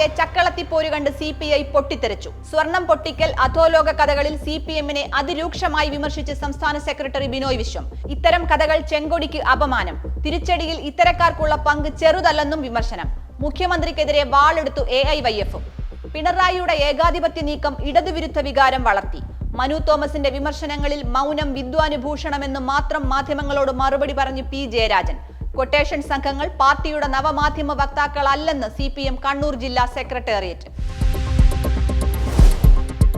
പിണറായിയിലെ ചക്കളത്തിപ്പോര് കണ്ട് C P I പൊട്ടിത്തെറിച്ചു. സ്വർണം പൊട്ടിക്കൽ അധോലോക കഥകളിൽ സി പി എമ്മിനെ അതിരൂക്ഷമായി വിമർശിച്ച് സംസ്ഥാന സെക്രട്ടറി ബിനോയ് വിശ്വം. ഇത്തരം കഥകൾ ചെങ്കൊടിക്ക് അപമാനം. തിരിച്ചടിയിൽ ഇത്തരക്കാർക്കുള്ള പങ്ക് ചെറുതല്ലെന്നും വിമർശനം. മുഖ്യമന്ത്രിക്കെതിരെ വാളെടുത്തു എ ഐ വൈ എഫും. പിണറായിയുടെ ഏകാധിപത്യ നീക്കം ഇടതുവിരുദ്ധ വികാരം വളർത്തി. മനു തോമസിന്റെ വിമർശനങ്ങളിൽ മൗനം വിദ്വാനുഭൂഷണമെന്ന് മാത്രം മാധ്യമങ്ങളോട് മറുപടി പറഞ്ഞു പി ജയരാജൻ. കൊട്ടേഷൻ സംഘങ്ങൾ പാർട്ടിയുടെ നവമാധ്യമ വക്താക്കളല്ലെന്ന് സി പി എം കണ്ണൂർ ജില്ലാ സെക്രട്ടേറിയറ്റ്.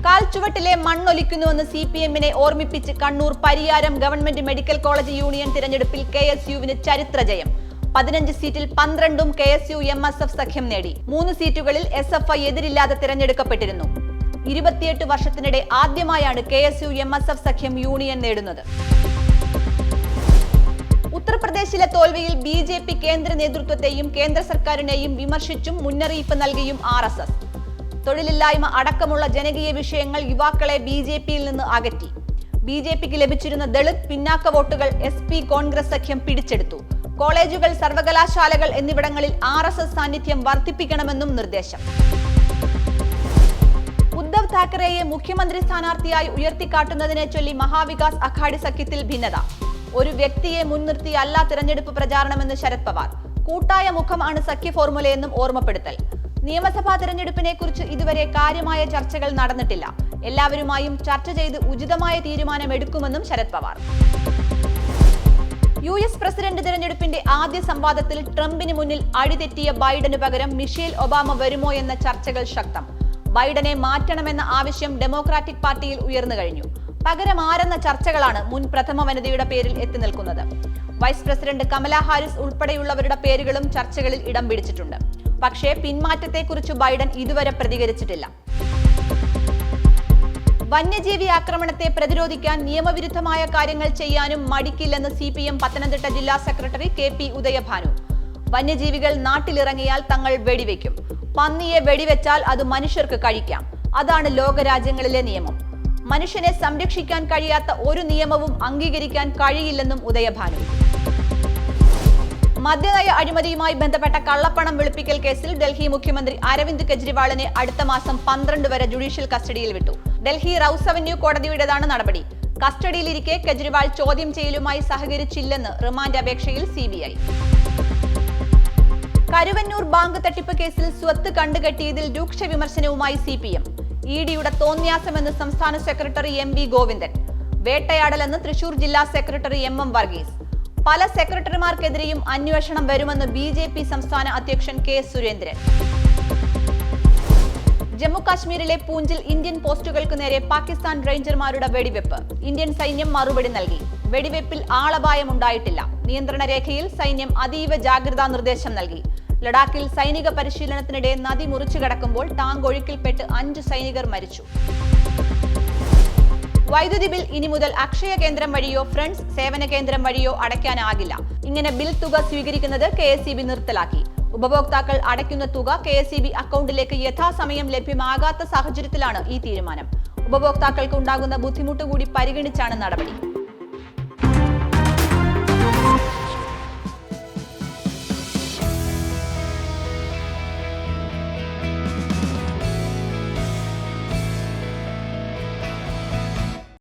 കാൽച്ചുവട്ടിലെ മണ്ണൊലിക്കുന്നുവെന്ന് സി പി എമ്മിനെ ഓർമ്മിപ്പിച്ച് Kannur Pariyaram government medical college union തിരഞ്ഞെടുപ്പിൽ കെ എസ് യുവിന് ചരിത്ര ജയം പതിനഞ്ച് സീറ്റിൽ പന്ത്രണ്ടും K S U M S F സഖ്യം നേടി. മൂന്ന് സീറ്റുകളിൽ എസ് എഫ് ഐ എതിരില്ലാതെ തിരഞ്ഞെടുക്കപ്പെട്ടിരുന്നു. ഇരുപത്തിയെട്ട് വർഷത്തിനിടെ ആദ്യമായാണ് K S U M S F സഖ്യം യൂണിയൻ നേടുന്നത്. ഉത്തർപ്രദേശിലെ തോൽവിയിൽ ബി ജെ പി കേന്ദ്ര നേതൃത്വത്തെയും കേന്ദ്ര സർക്കാരിനെയും വിമർശിച്ചും മുന്നറിയിപ്പ് നൽകിയും ആർ എസ് എസ്. തൊഴിലില്ലായ്മ അടക്കമുള്ള ജനകീയ വിഷയങ്ങൾ യുവാക്കളെ ബി ജെ പിയിൽ നിന്ന് അകറ്റി. ബി ജെ പിക്ക് ലഭിച്ചിരുന്ന ദളിത് പിന്നാക്ക വോട്ടുകൾ എസ് പി കോൺഗ്രസ് സഖ്യം പിടിച്ചെടുത്തു. കോളേജുകൾ സർവകലാശാലകൾ എന്നിവിടങ്ങളിൽ ആർ എസ് എസ് സാന്നിധ്യം വർദ്ധിപ്പിക്കണമെന്നും നിർദ്ദേശം. ഉദ്ധവ് താക്കറെയെ മുഖ്യമന്ത്രി സ്ഥാനാർത്ഥിയായി ഉയർത്തിക്കാട്ടുന്നതിനെ ചൊല്ലി മഹാവികാസ് അഘാഡി സഖ്യത്തിൽ ഭിന്നത. ഒരു വ്യക്തിയെ മുൻനിർത്തി അല്ല തിരഞ്ഞെടുപ്പ് പ്രചാരണമെന്ന് ശരത് പവാർ. കൂട്ടായ മുഖമാണ് സഖ്യ ഫോർമുലയെന്നും ഓർമ്മപ്പെടുത്തൽ. നിയമസഭാ തിരഞ്ഞെടുപ്പിനെ കുറിച്ച് ഇതുവരെ കാര്യമായ ചർച്ചകൾ നടന്നിട്ടില്ല. എല്ലാവരുമായും ചർച്ച ചെയ്ത് ഉചിതമായ തീരുമാനമെടുക്കുമെന്നും Sharad Pawar. U S president തിരഞ്ഞെടുപ്പിന്റെ ആദ്യ സംവാദത്തിൽ ട്രംപിന് മുന്നിൽ അടിതെറ്റിയ ബൈഡന് പകരം മിഷേൽ ഒബാമ വരുമോ എന്ന ചർച്ചകൾ ശക്തം. ബൈഡനെ മാറ്റണമെന്ന ആവശ്യം ഡെമോക്രാറ്റിക് പാർട്ടിയിൽ ഉയർന്നു കഴിഞ്ഞു. പകരം ആരെന്ന ചർച്ചകളാണ് മുൻ പ്രഥമ വനിതയുടെ പേരിൽ എത്തി നിൽക്കുന്നത്. വൈസ് പ്രസിഡന്റ് കമല ഹാരിസ് ഉൾപ്പെടെയുള്ളവരുടെ പേരുകളും ചർച്ചകളിൽ ഇടം പിടിച്ചിട്ടുണ്ട്. പക്ഷേ പിന്മാറ്റത്തെക്കുറിച്ച് ബൈഡൻ ഇതുവരെ പ്രതികരിച്ചിട്ടില്ല. വന്യജീവി ആക്രമണത്തെ പ്രതിരോധിക്കാൻ നിയമവിരുദ്ധമായ കാര്യങ്ങൾ ചെയ്യാനും മടിക്കില്ലെന്ന് സി പി എം പത്തനംതിട്ട ജില്ലാ സെക്രട്ടറി കെ പി ഉദയഭാനു. വന്യജീവികൾ നാട്ടിലിറങ്ങിയാൽ തങ്ങൾ വെടിവെക്കും. പന്നിയെ വെടിവെച്ചാൽ അത് മനുഷ്യർക്ക് കഴിക്കാം. അതാണ് ലോകരാജ്യങ്ങളിലെ നിയമം. മനുഷ്യനെ സംരക്ഷിക്കാൻ കഴിയാത്ത ഒരു നിയമവും അംഗീകരിക്കാൻ കഴിയില്ലെന്നും ഉദയഭാനു. മദ്യനയ അഴിമതിയുമായി ബന്ധപ്പെട്ട കള്ളപ്പണം വെളുപ്പിക്കൽ കേസിൽ ഡൽഹി മുഖ്യമന്ത്രി അരവിന്ദ് കെജ്രിവാളിനെ അടുത്ത മാസം പന്ത്രണ്ട് വരെ ജുഡീഷ്യൽ കസ്റ്റഡിയിൽ വിട്ടു. ഡൽഹി റൌസ് അവന്യൂ കോടതിയുടേതാണ് നടപടി. കസ്റ്റഡിയിലിരിക്കെ കെജ്രിവാൾ ചോദ്യം ചെയ്യലുമായി സഹകരിച്ചില്ലെന്ന് റിമാൻഡ് അപേക്ഷയിൽ സി കരുവന്നൂർ ബാങ്ക് തട്ടിപ്പ് കേസിൽ സ്വത്ത് കണ്ടുകെട്ടിയതിൽ രൂക്ഷ വിമർശനവുമായി സി പി എം. ഇ ഡിയുടെ തോന്നിയാസമെന്ന് സംസ്ഥാന സെക്രട്ടറി എം വി ഗോവിന്ദൻ. വേട്ടയാടലെന്ന് തൃശൂർ ജില്ലാ സെക്രട്ടറി എം എം വർഗീസ്. പല സെക്രട്ടറിമാർക്കെതിരെയും അന്വേഷണം വരുമെന്ന് ബി ജെ പി സംസ്ഥാന അധ്യക്ഷൻ കെ സുരേന്ദ്രൻ. ജമ്മു കാശ്മീരിലെ പൂഞ്ചിൽ ഇന്ത്യൻ പോസ്റ്റുകൾക്ക് നേരെ പാകിസ്ഥാൻ റേഞ്ചർമാരുടെ വെടിവെപ്പ്. ഇന്ത്യൻ സൈന്യം മറുപടി നൽകി. വെടിവെപ്പിൽ ആളപായം ഉണ്ടായിട്ടില്ല നിയന്ത്രണ രേഖയിൽ സൈന്യം അതീവ ജാഗ്രതാ നിർദ്ദേശം നൽകി. ലഡാക്കിൽ സൈനിക പരിശീലനത്തിനിടെ നദി മുറിച്ചു കടക്കുമ്പോൾ ടാങ്ക് ഒഴുക്കിൽപ്പെട്ട് അഞ്ച് സൈനികർ മരിച്ചു. വൈദ്യുതി ബിൽ ഇനി മുതൽ അക്ഷയ കേന്ദ്രം വഴിയോ ഫ്രണ്ട്സ് സേവന കേന്ദ്രം വഴിയോ അടയ്ക്കാനാകില്ല. ഇങ്ങനെ ബിൽ തുക സ്വീകരിക്കുന്നത് കെ നിർത്തലാക്കി. ഉപഭോക്താക്കൾ അടയ്ക്കുന്ന തുക കെ എസ് അക്കൗണ്ടിലേക്ക് യഥാസമയം ലഭ്യമാകാത്ത സാഹചര്യത്തിലാണ് ഈ തീരുമാനം. ഉപഭോക്താക്കൾക്ക് ഉണ്ടാകുന്ന ബുദ്ധിമുട്ട് കൂടി പരിഗണിച്ചാണ് നടപടി.